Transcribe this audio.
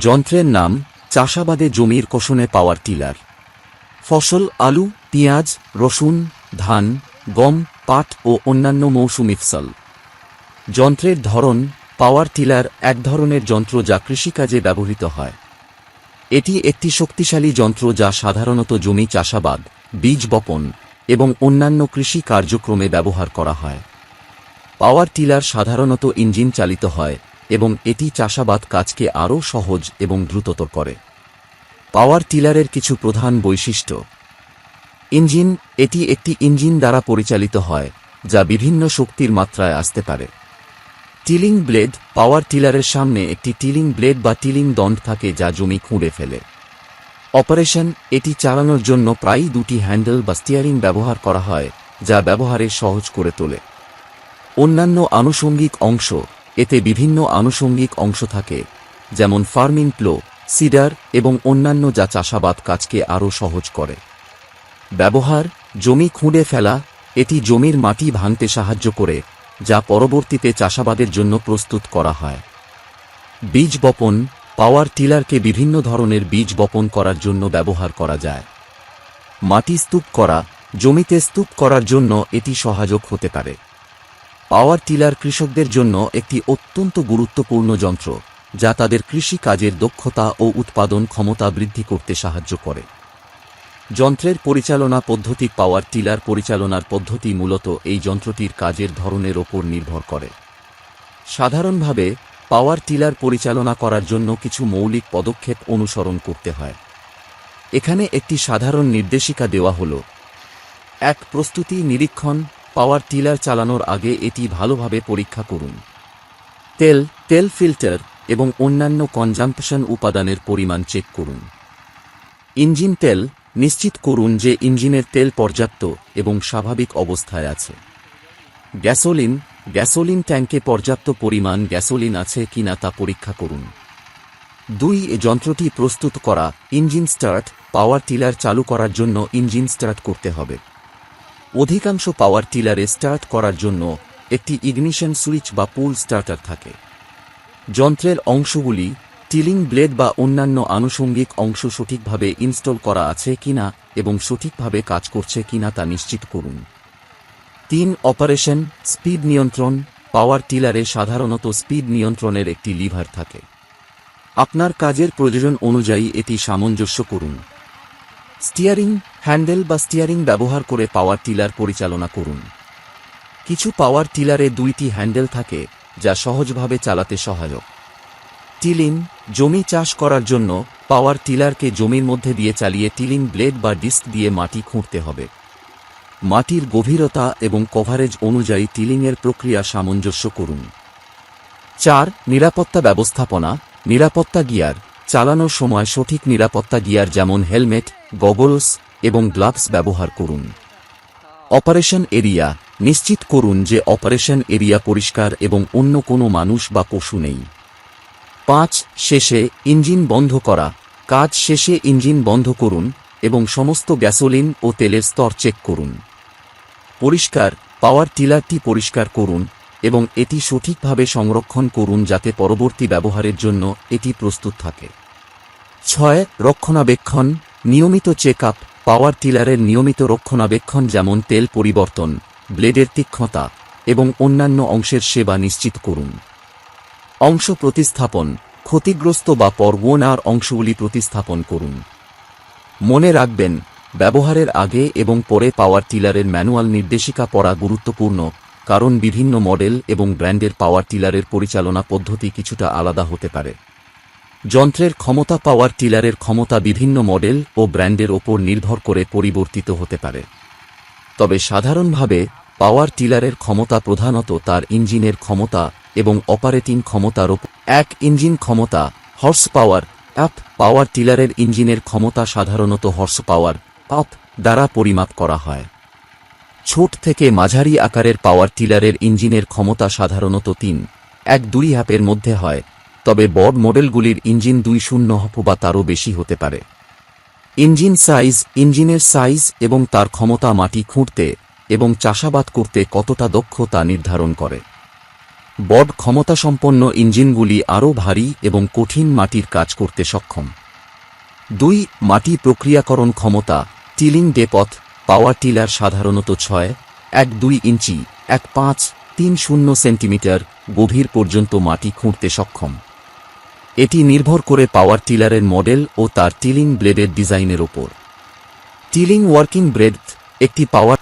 যন্ত্রের নাম চাষাবাদে জমির কোষণে পাওয়ার টিলার। ফসল, আলু, পেঁয়াজ, রসুন, ধান, গম, পাট ও অন্যান্য মৌসুমি ফসল যন্ত্রের ধরন, পাওয়ার টিলার এক ধরনের যন্ত্র যা কৃষিকাজে ব্যবহৃত হয়। এটি একটি শক্তিশালী যন্ত্র যা সাধারণত জমি চাষাবাদ, বীজ বপন এবং অন্যান্য কৃষি কার্যক্রমে ব্যবহার করা হয়। পাওয়ার টিলার সাধারণত ইঞ্জিন চালিত হয় এবং এটি চাষাবাদ কাজকে আরও সহজ এবং দ্রুততর করে। পাওয়ার টিলারের কিছু প্রধান বৈশিষ্ট্য। ইঞ্জিন, এটি একটি ইঞ্জিন দ্বারা পরিচালিত হয়, যা বিভিন্ন শক্তির মাত্রায় আসতে পারে। টিলিং ব্লেড, পাওয়ার টিলারের সামনে একটি টিলিং ব্লেড বা টিলিং দণ্ড থাকে যা জমি খুঁড়ে ফেলে। অপারেশন, এটি চালানোর জন্য প্রায়ই দুটি হ্যান্ডেল বা স্টিয়ারিং ব্যবহার করা হয়, যা ব্যবহারে সহজ করে তোলে। অন্যান্য আনুষঙ্গিক অংশ এতে বিভিন্ন আনুষঙ্গিক অংশ থাকে, যেমন ফার্মিং প্লো সিডার এবং অন্যান্য যা চাষাবাদ কাজকে আরও সহজ করে। ব্যবহার, জমি খুঁড়ে ফেলা, এটি জমির মাটি ভাঙতে সাহায্য করে, যা পরবর্তীতে চাষাবাদের জন্য প্রস্তুত করা হয়। বীজ বপন, পাওয়ার টিলারকে বিভিন্ন ধরনের বীজ বপন করার জন্য ব্যবহার করা যায়। মাটি স্তূপ করা, জমিতে স্তূপ করার জন্য এটি সহায়ক হতে পারে। পাওয়ার টিলার কৃষকদের জন্য একটি অত্যন্ত গুরুত্বপূর্ণ যন্ত্র, যা তাদের কৃষি কাজের দক্ষতা ও উৎপাদন ক্ষমতা বৃদ্ধি করতে সাহায্য করে। যন্ত্রের পরিচালনা পদ্ধতি পাওয়ার টিলার পরিচালনার পদ্ধতি মূলত এই যন্ত্রটির কাজের ধরনের ওপর নির্ভর করে। সাধারণভাবে, পাওয়ার টিলার পরিচালনা করার জন্য কিছু মৌলিক পদক্ষেপ অনুসরণ করতে হয়। এখানে একটি সাধারণ নির্দেশিকা দেওয়া হল, এক প্রস্তুতি নিরীক্ষণ পাওয়ার টিলার চালানোর আগে এটি ভালোভাবে পরীক্ষা করুন। তেল তেল ফিল্টার এবং অন্যান্য কনজাম্পশন উপাদানের পরিমাণ চেক করুন। ইঞ্জিন তেল নিশ্চিত করুন যে ইঞ্জিনের তেল পর্যাপ্ত এবং স্বাভাবিক অবস্থায় আছে। গ্যাসোলিন গ্যাসোলিন ট্যাঙ্কে পর্যাপ্ত পরিমাণ গ্যাসোলিন আছে কিনা তা পরীক্ষা করুন। দুই যন্ত্রটি প্রস্তুত করা, ইঞ্জিন স্টার্ট, পাওয়ার টিলার চালু করার জন্য ইঞ্জিন স্টার্ট করতে হবে। অধিকাংশ পাওয়ার টিলারে স্টার্ট করার জন্য একটি ইগনিশন সুইচ বা পুল স্টার্টার থাকে। যন্ত্রের অংশগুলি টিলিং ব্লেড বা অন্যান্য আনুষঙ্গিক অংশ সঠিকভাবে ইনস্টল করা আছে কিনা এবং সঠিকভাবে কাজ করছে কিনা তা নিশ্চিত করুন। তিন অপারেশন স্পিড নিয়ন্ত্রণ পাওয়ার টিলারে সাধারণত স্পিড নিয়ন্ত্রণের একটি লিভার থাকে। আপনার কাজের প্রয়োজন অনুযায়ী এটি সামঞ্জস্য করুন। স্টিয়ারিং, হ্যান্ডেল বা স্টিয়ারিং ব্যবহার করে পাওয়ার টিলার পরিচালনা করুন। কিছু পাওয়ার টিলারে দুইটি হ্যান্ডেল থাকে, যা সহজভাবে চালাতে সহায়ক। টিলিং জমি চাষ করার জন্য পাওয়ার টিলারকে জমির মধ্যে দিয়ে চালিয়ে টিলিং ব্লেড বা ডিস্ক দিয়ে মাটি খুঁড়তে হবে। মাটির গভীরতা এবং কভারেজ অনুযায়ী টিলিংয়ের প্রক্রিয়া সামঞ্জস্য করুন। চার, নিরাপত্তা ব্যবস্থাপনা। নিরাপত্তা গিয়ার। চালানোর সময় সঠিক নিরাপত্তা গিয়ার যেমন হেলমেট গগলস এবং গ্লাভস ব্যবহার করুন। অপারেশন এরিয়া, নিশ্চিত করুন যে অপারেশন এরিয়া পরিষ্কার এবং অন্য কোনো মানুষ বা পশু নেই। পাঁচ, শেষে ইঞ্জিন বন্ধ করা। কাজ শেষে ইঞ্জিন বন্ধ করুন এবং সমস্ত গ্যাসোলিন ও তেলের স্তর চেক করুন। পরিষ্কার, পাওয়ার টিলারটি পরিষ্কার করুন এবং এটি সঠিকভাবে সংরক্ষণ করুন যাতে পরবর্তী ব্যবহারের জন্য এটি প্রস্তুত থাকে। ছয়, রক্ষণাবেক্ষণ। নিয়মিত চেক আপ পাওয়ার টিলারের নিয়মিত রক্ষণাবেক্ষণ যেমন তেল পরিবর্তন, ব্লেডের তীক্ষ্ণতা এবং অন্যান্য অংশের সেবা নিশ্চিত করুন। অংশ প্রতিস্থাপন, ক্ষতিগ্রস্ত বা পর্বনার অংশগুলি প্রতিস্থাপন করুন। মনে রাখবেন, ব্যবহারের আগে এবং পরে পাওয়ার টিলারের ম্যানুয়াল নির্দেশিকা পড়া গুরুত্বপূর্ণ, কারণ বিভিন্ন মডেল এবং ব্র্যান্ডের পাওয়ার টিলারের পরিচালনা পদ্ধতি কিছুটা আলাদা হতে পারে। যন্ত্রের ক্ষমতা পাওয়ার টিলারের ক্ষমতা বিভিন্ন মডেল ও ব্র্যান্ডের ওপর নির্ভর করে পরিবর্তিত হতে পারে। তবে সাধারণভাবে, পাওয়ার টিলারের ক্ষমতা প্রধানত তার ইঞ্জিনের ক্ষমতা এবং অপারেটিং ক্ষমতার ওপর এক ইঞ্জিন ক্ষমতা হর্স পাওয়ার অ্যাপ, পাওয়ার টিলারের ইঞ্জিনের ক্ষমতা সাধারণত হর্স পাওয়ার আপ দ্বারা পরিমাপ করা হয়। ছোট থেকে মাঝারি আকারের পাওয়ার টিলারের ইঞ্জিনের ক্ষমতা সাধারণত তিন। এক দুই হ্যাপের মধ্যে হয়। তবে বড় মডেলগুলির ইঞ্জিন দুই শূন্য বা তারও বেশি হতে পারে। ইঞ্জিন সাইজ, ইঞ্জিনের সাইজ এবং তার ক্ষমতা মাটি খুঁড়তে এবং চাষাবাদ করতে কতটা দক্ষ তা নির্ধারণ করে। বড ক্ষমতাসম্পন্ন ইঞ্জিনগুলি আরও ভারী এবং কঠিন মাটির কাজ করতে সক্ষম। দুই, মাটি প্রক্রিয়াকরণ ক্ষমতা, টিলিং ডেপথ, পাওয়ার টিলার সাধারণত ছয়, এক দুই ইঞ্চি, এক পাঁচ, তিন শূন্য সেন্টিমিটার গভীর পর্যন্ত মাটি খুঁড়তে সক্ষম। এটি নির্ভর করে পাওয়ার টিলারের মডেল ও তার টিলিং ব্লেডের ডিজাইনের ওপর। টিলিং ওয়ার্কিং ব্রেড একটি পাওয়ার